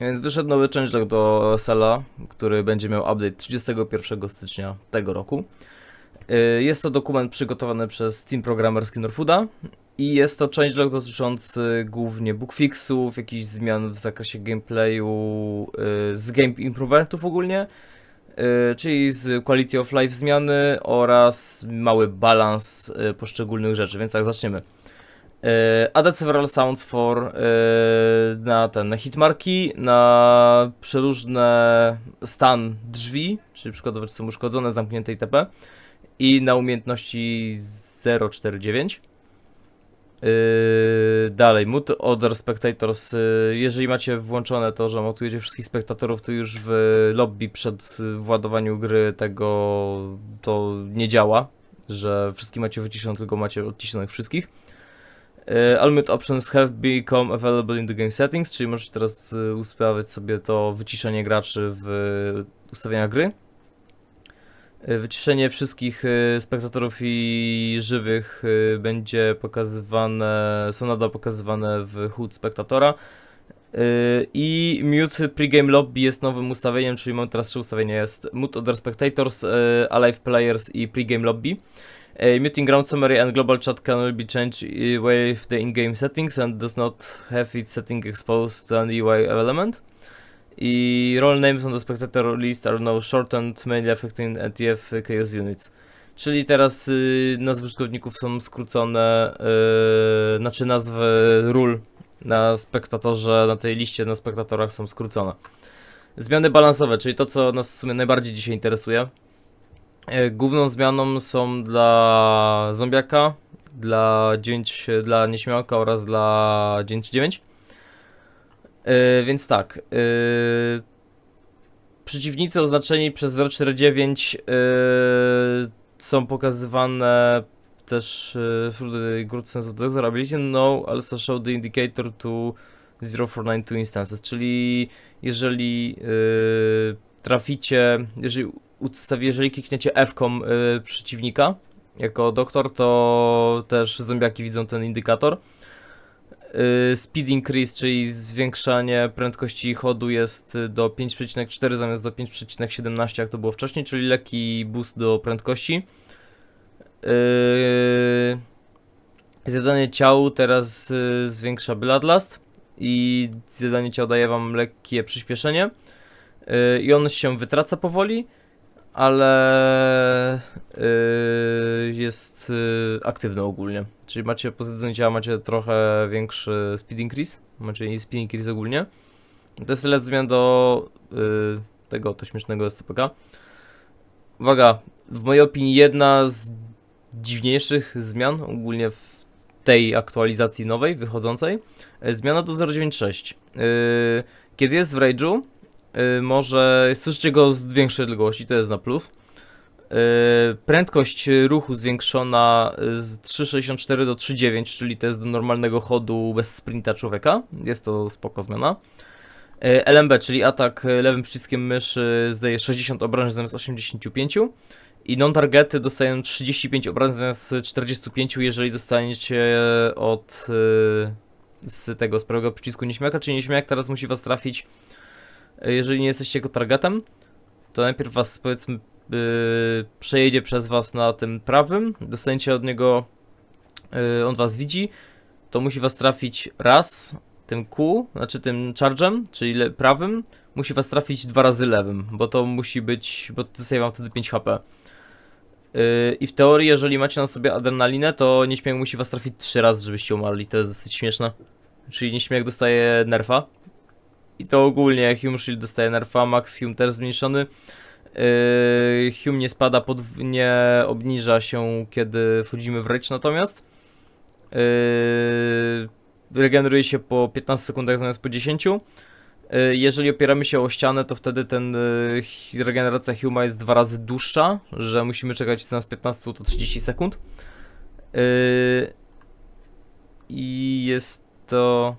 Więc wyszedł nowy changelog do Sela, który będzie miał update 31 stycznia tego roku. Y, Jest to dokument przygotowany przez Team Programmer Skinnerfooda i jest to changelog dotyczący głównie bugfixów, jakichś zmian w zakresie gameplayu, y, z game improvementów ogólnie, y, czyli z quality of life zmiany oraz mały balans poszczególnych rzeczy, więc tak zaczniemy. E, added several sounds for e, na ten na hitmarki, na przeróżne stan drzwi, czyli przykładowo czy są uszkodzone, zamknięte itp. I na umiejętności 049. Yy, dalej, mute other spectators. Yy, jeżeli macie włączone to, że mutujecie wszystkich spektatorów, to już w lobby przed władowaniem gry tego to nie działa, że wszystkich macie wyciszone, tylko macie odciszonych wszystkich. Uh, all options have become available in the game settings, czyli możecie teraz y, ustawiać sobie to wyciszenie graczy w y, ustawieniach gry. Wyciszenie wszystkich spektatorów i żywych będzie pokazywane, są nadal pokazywane w HUD spektatora. I mute pregame lobby jest nowym ustawieniem, czyli mam teraz trzy ustawienia. Jest mute other spectators, alive players i pregame lobby. Uh, muting ground summary and global chat can be changed with the in-game settings and does not have its setting exposed to an UI element. I role names on the spectator list are now shortened, mainly affecting NTF chaos units. Czyli teraz y, nazwy użytkowników są skrócone, y, znaczy nazwy ról na spektatorze, na tej liście na spektatorach są skrócone. Zmiany balansowe, czyli to co nas w sumie najbardziej dzisiaj interesuje. E, Główną zmianą są dla zombiaka, dla 9, dla nieśmiałka oraz dla 939. E, Więc tak. e, Przeciwnicy oznaczeni przez 049 e, są pokazywane też e, through the good sense of the ability no also show the indicator to 0492 instances, czyli jeżeli e, traficie, jeżeli jeżeli klikniecie F-kom y, przeciwnika jako doktor, to też zombiaki widzą ten indikator. Y, speed increase, czyli zwiększanie prędkości chodu jest do 5,4 zamiast do 5,17 jak to było wcześniej, czyli lekki boost do prędkości. Y, zjadanie ciał teraz y, zwiększa Bloodlust i zjadanie ciał daje wam lekkie przyspieszenie. Y, I on się wytraca powoli ale yy, jest yy, aktywny ogólnie. Czyli macie po zjedzeniu ciała macie trochę większy speed increase, macie speed increase ogólnie. To jest tyle zmian do yy, tego to śmiesznego SCPK. Uwaga, w mojej opinii jedna z dziwniejszych zmian ogólnie w tej aktualizacji nowej, wychodzącej, yy, zmiana do 096. Yy, kiedy jest w Rage'u, y, może słyszycie go z większej odległości, to jest na plus. Y, Prędkość ruchu zwiększona z 3,64 do 3,9, czyli to jest do normalnego chodu bez sprinta człowieka. Jest to spoko zmiana. Y, LMB, czyli atak lewym przyciskiem myszy zdaje 60 obrażeń zamiast 85. I non-targety dostają 35 obrażeń zamiast 45, jeżeli dostaniecie od y, z tego z prawego przycisku nieśmiaka, czyli nieśmiak teraz musi was trafić jeżeli nie jesteście jego targetem, to najpierw was powiedzmy yy, przejedzie przez was na tym prawym, dostaniecie od niego, yy, on was widzi, to musi was trafić raz tym Q, znaczy tym charge'em, czyli prawym, musi was trafić dwa razy lewym, bo to musi być, bo dostaje wam wtedy 5 HP. Yy, I w teorii, jeżeli macie na sobie adrenalinę, to nieśmiech musi was trafić trzy razy, żebyście umarli. To jest dosyć śmieszne. Czyli nieśmiech dostaje nerfa. I to ogólnie Hume Shield dostaje nerfa, Max Hume też zmniejszony. Yy, Hume nie spada, pod, nie obniża się, kiedy wchodzimy w rage natomiast. Yy, regeneruje się po 15 sekundach zamiast po 10. Yy, jeżeli opieramy się o ścianę, to wtedy ten yy, regeneracja Huma jest dwa razy dłuższa, że musimy czekać zamiast 15 to 30 sekund. Yy, I jest to...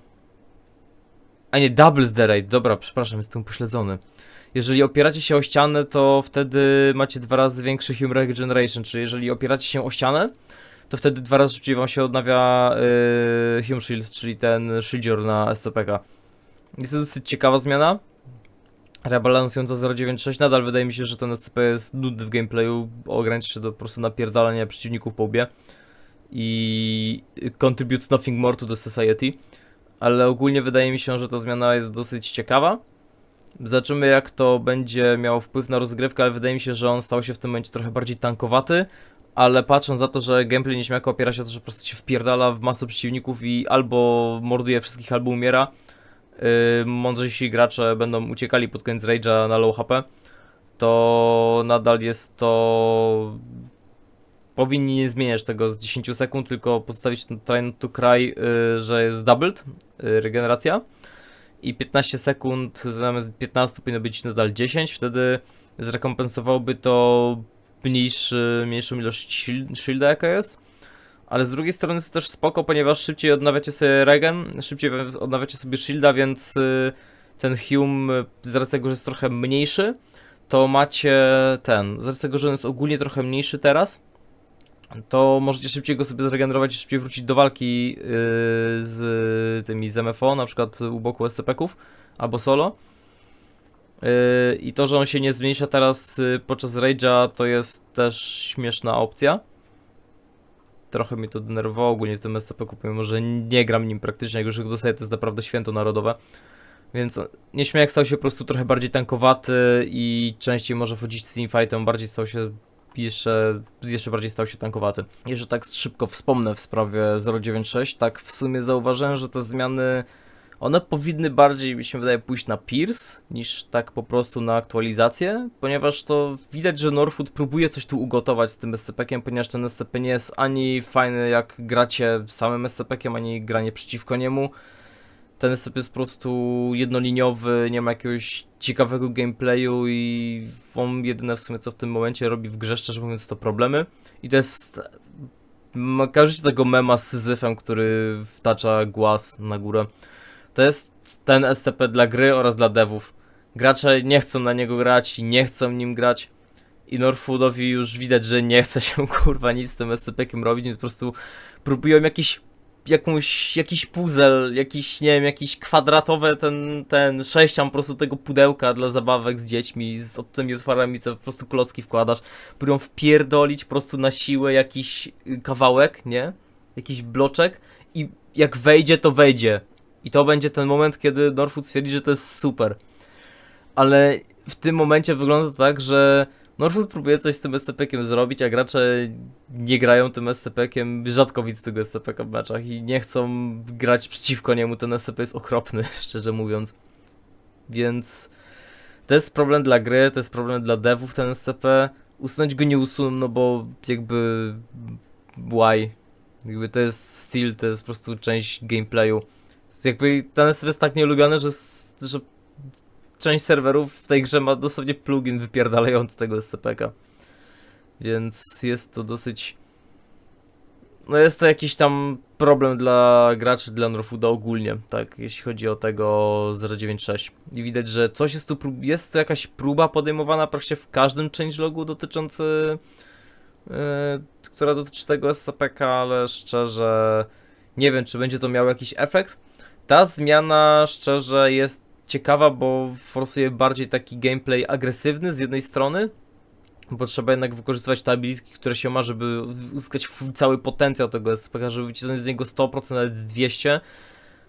A nie, doubles the rate. Dobra, przepraszam, jestem pośledzony. Jeżeli opieracie się o ścianę, to wtedy macie dwa razy większy Hume Regeneration, czyli jeżeli opieracie się o ścianę, to wtedy dwa razy szybciej wam się odnawia yy, Hume Shield, czyli ten shieldior na SCPK. Jest to dosyć ciekawa zmiana. Rebalansująca 0.96. Nadal wydaje mi się, że ten SCP jest nudny w gameplayu. Ogranicza się do po prostu napierdalania przeciwników po łbie. I contributes nothing more to the society. Ale ogólnie wydaje mi się, że ta zmiana jest dosyć ciekawa. Zobaczymy jak to będzie miało wpływ na rozgrywkę, ale wydaje mi się, że on stał się w tym momencie trochę bardziej tankowaty. Ale patrząc za to, że gameplay nieśmiałko opiera się o to, że po prostu się wpierdala w masę przeciwników i albo morduje wszystkich, albo umiera. Yy, mądrzejsi gracze będą uciekali pod koniec rage'a na low HP, to nadal jest to... Powinni nie zmieniać tego z 10 sekund, tylko postawić ten not to cry, yy, że jest doubled, yy, regeneracja. I 15 sekund zamiast 15 powinno być nadal 10, wtedy zrekompensowałoby to mniejszy, mniejszą ilość shield- shielda jaka jest. Ale z drugiej strony jest też spoko, ponieważ szybciej odnawiacie sobie regen, szybciej odnawiacie sobie shielda, więc y, ten Hume, y, z racji tego, że jest trochę mniejszy, to macie ten, z racji tego, że on jest ogólnie trochę mniejszy teraz, to możecie szybciej go sobie zregenerować i szybciej wrócić do walki y, z tymi z MFO, na przykład u boku SCP-ków albo solo. Y, I to, że on się nie zmniejsza teraz y, podczas rage'a, to jest też śmieszna opcja. Trochę mnie to denerwowało ogólnie w tym SCP-ku, pomimo że nie gram nim praktycznie, jak już go dostaję, to jest naprawdę święto narodowe. Więc nieśmiałek stał się po prostu trochę bardziej tankowaty i częściej może wchodzić z teamfightem, bardziej stał się jeszcze, jeszcze bardziej stał się tankowaty. Jeszcze tak szybko wspomnę w sprawie 096, tak w sumie zauważyłem, że te zmiany one powinny bardziej, mi się wydaje, pójść na Pierce niż tak po prostu na aktualizację, ponieważ to widać, że Norfoot próbuje coś tu ugotować z tym SCP-kiem, ponieważ ten SCP nie jest ani fajny jak gracie samym SCP-kiem, ani granie przeciwko niemu. Ten SCP jest po prostu jednoliniowy, nie ma jakiegoś ciekawego gameplayu i on jedyne w sumie co w tym momencie robi w grze, szczerze mówiąc, to problemy. I to jest... Kojarzycie tego mema z Syzyfem, który wtacza głaz na górę. To jest ten SCP dla gry oraz dla devów. Gracze nie chcą na niego grać i nie chcą nim grać. I Norfoodowi już widać, że nie chce się kurwa nic z tym SCP-kiem robić, więc po prostu próbują jakiś jakąś, jakiś puzzle, jakiś, nie wiem, jakiś kwadratowe ten, ten sześcian po prostu tego pudełka dla zabawek z dziećmi, z od tymi otworami, co po prostu klocki wkładasz, próbują wpierdolić po prostu na siłę jakiś y, kawałek, nie? Jakiś bloczek i jak wejdzie, to wejdzie. I to będzie ten moment, kiedy Norfoot stwierdzi, że to jest super. Ale w tym momencie wygląda to tak, że Norfoot próbuje coś z tym SCP-kiem zrobić, a gracze nie grają tym SCP-kiem. Rzadko widzę tego SCP-ka w meczach i nie chcą grać przeciwko niemu. Ten SCP jest okropny, szczerze mówiąc. Więc to jest problem dla gry, to jest problem dla devów ten SCP. Usunąć go nie usuną, no bo jakby why? Jakby to jest styl, to jest po prostu część gameplayu. Jakby ten SCP jest tak nieulubiony, że, że część serwerów w tej grze ma dosłownie plugin wypierdalający tego SCP-ka. Więc jest to dosyć... No jest to jakiś tam problem dla graczy, dla Norfooda ogólnie, tak, jeśli chodzi o tego 096. I widać, że coś jest tu, prób- jest to jakaś próba podejmowana praktycznie w każdym changelogu dotyczący, yy, która dotyczy tego SCP-ka, ale szczerze nie wiem, czy będzie to miało jakiś efekt. Ta zmiana, szczerze, jest ciekawa, bo forsuje bardziej taki gameplay agresywny z jednej strony, bo trzeba jednak wykorzystywać te abilitki, które się ma, żeby uzyskać cały potencjał tego SPK, żeby wycisnąć z niego 100%, nawet 200,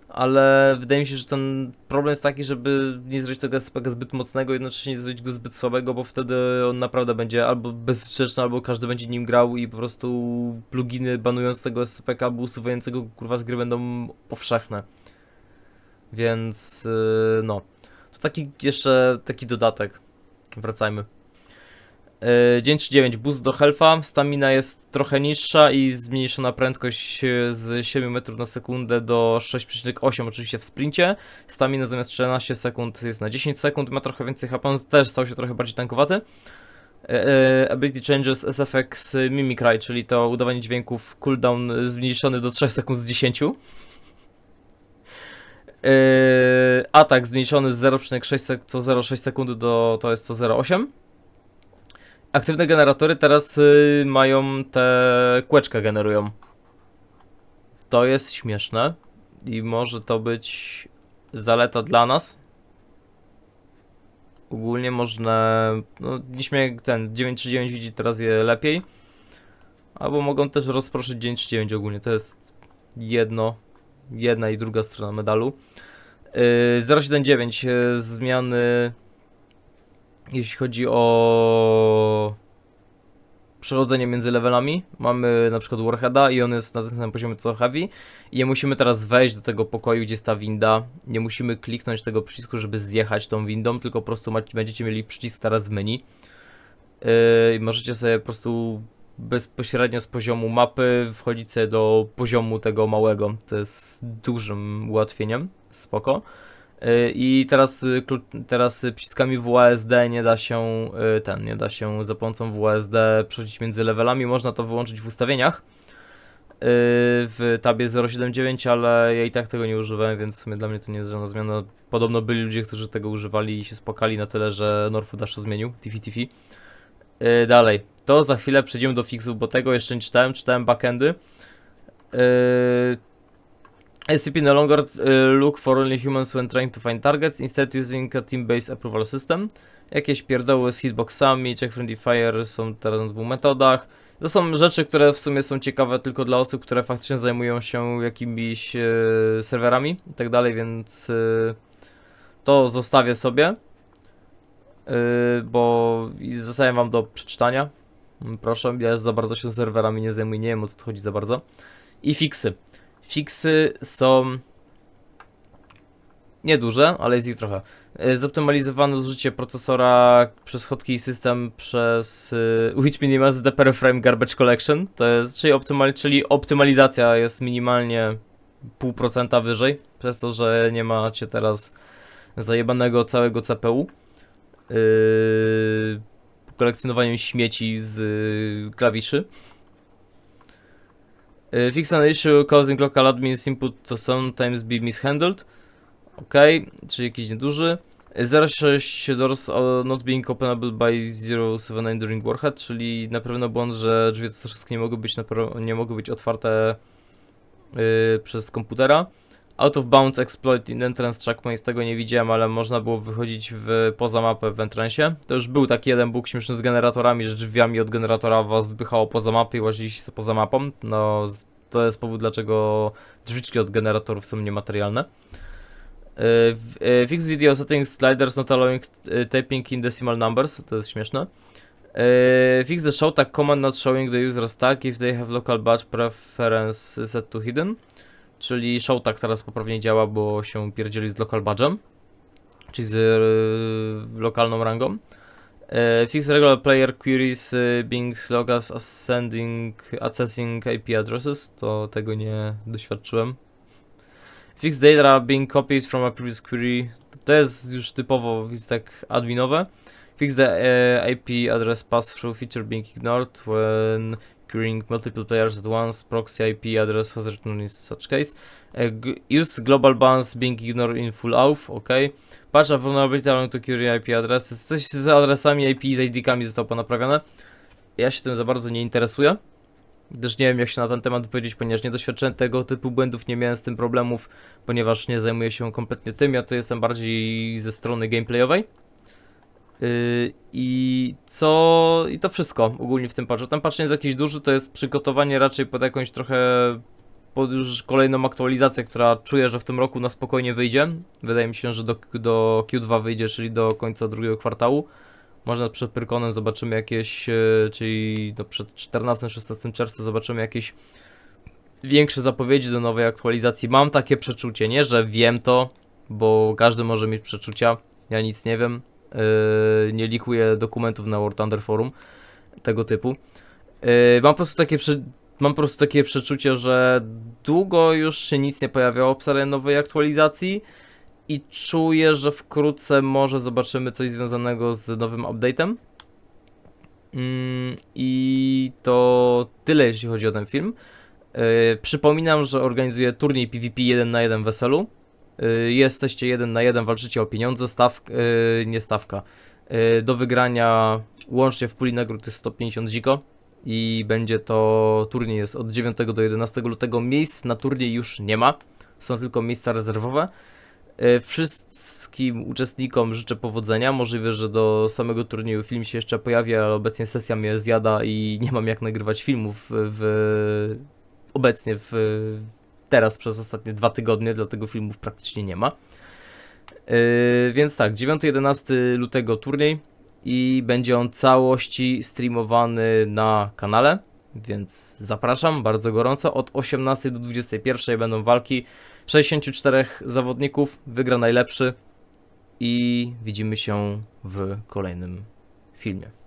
ale wydaje mi się, że ten problem jest taki, żeby nie zrobić tego SPK zbyt mocnego, jednocześnie nie zrobić go zbyt słabego, bo wtedy on naprawdę będzie albo bezużyteczny, albo każdy będzie nim grał i po prostu pluginy banując tego SPK albo usuwającego kurwa z gry będą powszechne. Więc yy, no. To taki jeszcze taki dodatek. Wracajmy. Yy, dzień 39, boost do health'a, stamina jest trochę niższa i zmniejszona prędkość yy, z 7 metrów na sekundę do 6,8 oczywiście w sprincie. Stamina zamiast 14 sekund jest na 10 sekund, ma trochę więcej HP, on też stał się trochę bardziej tankowaty. Yy, ability Changes SFX Mimicry, czyli to udawanie dźwięków cooldown zmniejszony do 3 sekund z 10. Yy, atak zmniejszony z 0,6 sek- co 0,6 sekundy do to jest co 0,8. Aktywne generatory teraz y, mają te kółeczka generują. To jest śmieszne i może to być zaleta dla nas. Ogólnie można, no mnie ten 939 widzi teraz je lepiej. Albo mogą też rozproszyć 939 ogólnie, to jest jedno, jedna i druga strona medalu. Yy, 079 yy, zmiany jeśli chodzi o przechodzenie między levelami. Mamy na przykład Warheada i on jest na tym samym poziomie co Heavy. I nie musimy teraz wejść do tego pokoju, gdzie jest ta winda. Nie musimy kliknąć tego przycisku, żeby zjechać tą windą, tylko po prostu macie, będziecie mieli przycisk teraz w menu. Yy, możecie sobie po prostu bezpośrednio z poziomu mapy wchodzić sobie do poziomu tego małego. To jest dużym ułatwieniem. Spoko. Yy, I teraz, y, teraz y, przyciskami WASD nie da się y, ten, nie da się za pomocą WASD przechodzić między levelami. Można to wyłączyć w ustawieniach w tabie 079, ale ja i tak tego nie używałem, więc w sumie dla mnie to nie jest żadna zmiana. Podobno byli ludzie, którzy tego używali i się spłakali na tyle, że Norfu to zmienił, Tiffy. Yy, dalej, to za chwilę przejdziemy do fixów, bo tego jeszcze nie czytałem, czytałem backendy. Yy, SCP no longer uh, look for only humans when trying to find targets, instead using a team-based approval system. Jakieś pierdoły z hitboxami, check friendly fire są teraz na dwóch metodach. To są rzeczy, które w sumie są ciekawe tylko dla osób, które faktycznie zajmują się jakimiś e, serwerami i tak dalej, więc e, to zostawię sobie. E, bo zostawiam wam do przeczytania. Proszę, ja za bardzo się serwerami nie zajmuję, nie wiem o co tu chodzi za bardzo. I fixy. Fixy są nieduże, ale jest ich trochę. Y, Zoptymalizowane zużycie procesora przez hotkey system przez y, which minimizes the per frame garbage collection. To jest, czyli, optymal, czyli optymalizacja jest minimalnie 0,5% wyżej, przez to, że nie macie teraz zajebanego całego CPU. Yy, kolekcjonowaniem śmieci z y, klawiszy. Y, Fix an issue causing local admins input to sometimes be mishandled. Ok, czyli jakiś nieduży. Y, 06 doors are not being openable by 079 during warhead, czyli na pewno błąd, że drzwi wszystkie nie mogły być, nie mogły być otwarte y, przez komputera. Out of bounds exploit in entrance checkpoint, tego nie widziałem, ale można było wychodzić w, poza mapę w entrancie. To już był taki jeden bóg śmieszny z generatorami, że drzwiami od generatora was wypychało poza mapę i łaziliście poza mapą. No, to jest powód, dlaczego drzwiczki od generatorów są niematerialne. W- y, Fix video settings sliders not allowing y, typing in decimal numbers, to jest śmieszne. Fix the show tag command not showing the user's tag if they have local badge preference set to hidden. Czyli show tag teraz poprawnie działa, bo się pierdzieli z local badge'em, czyli z y, lokalną rangą. E, fix regular player queries y, being log as ascending, accessing IP addresses, to tego nie doświadczyłem. Fix data being copied from a previous query, to jest już typowo jest tak adminowe. Fix the e, IP address pass-through feature being ignored when querying multiple players at once, proxy IP address has returned in such case. G- use global bans being ignored in full auth, ok. Patch vulnerability allowing to query IP addresses. Coś z adresami IP i z ID-kami zostało ponaprawione. Ja się tym za bardzo nie interesuję. Gdyż nie wiem jak się na ten temat powiedzieć, ponieważ nie doświadczyłem tego typu błędów, nie miałem z tym problemów, ponieważ nie zajmuję się kompletnie tym, ja to jestem bardziej ze strony gameplayowej. Yy, I co. I to wszystko ogólnie w tym patchu. Ten patch nie jest jakiś duży, to jest przygotowanie raczej pod jakąś trochę. pod już kolejną aktualizację, która czuję, że w tym roku na spokojnie wyjdzie. Wydaje mi się, że do, do Q2 wyjdzie, czyli do końca drugiego kwartału. Może przed Pyrkonem zobaczymy jakieś, yy, czyli no przed 14-16 czerwca zobaczymy jakieś większe zapowiedzi do nowej aktualizacji. Mam takie przeczucie, nie, że wiem to, bo każdy może mieć przeczucia. Ja nic nie wiem. Yy, nie likuję dokumentów na War Thunder Forum tego typu. Yy, mam po prostu takie mam po prostu takie przeczucie, że długo już się nic nie pojawiało w serii nowej aktualizacji i czuję, że wkrótce może zobaczymy coś związanego z nowym update'em. Mm, I to tyle, jeśli chodzi o ten film. Yy, przypominam, że organizuję turniej PvP 1 na 1 w Weselu. Y, jesteście jeden na jeden, walczycie o pieniądze, staw, y, nie stawka. Y, do wygrania łącznie w puli nagród jest 150 ziko i będzie to turniej jest od 9 do 11 lutego. Miejsc na turniej już nie ma, są tylko miejsca rezerwowe. Wszystkim uczestnikom życzę powodzenia. Możliwe, że do samego turnieju film się jeszcze pojawi, ale obecnie sesja mnie zjada i nie mam jak nagrywać filmów w, obecnie w, teraz przez ostatnie dwa tygodnie, dlatego filmów praktycznie nie ma. Yy, więc tak, 9-11 lutego turniej i będzie on całości streamowany na kanale, więc zapraszam bardzo gorąco. Od 18 do 21 będą walki. 64 zawodników, wygra najlepszy i widzimy się w kolejnym filmie.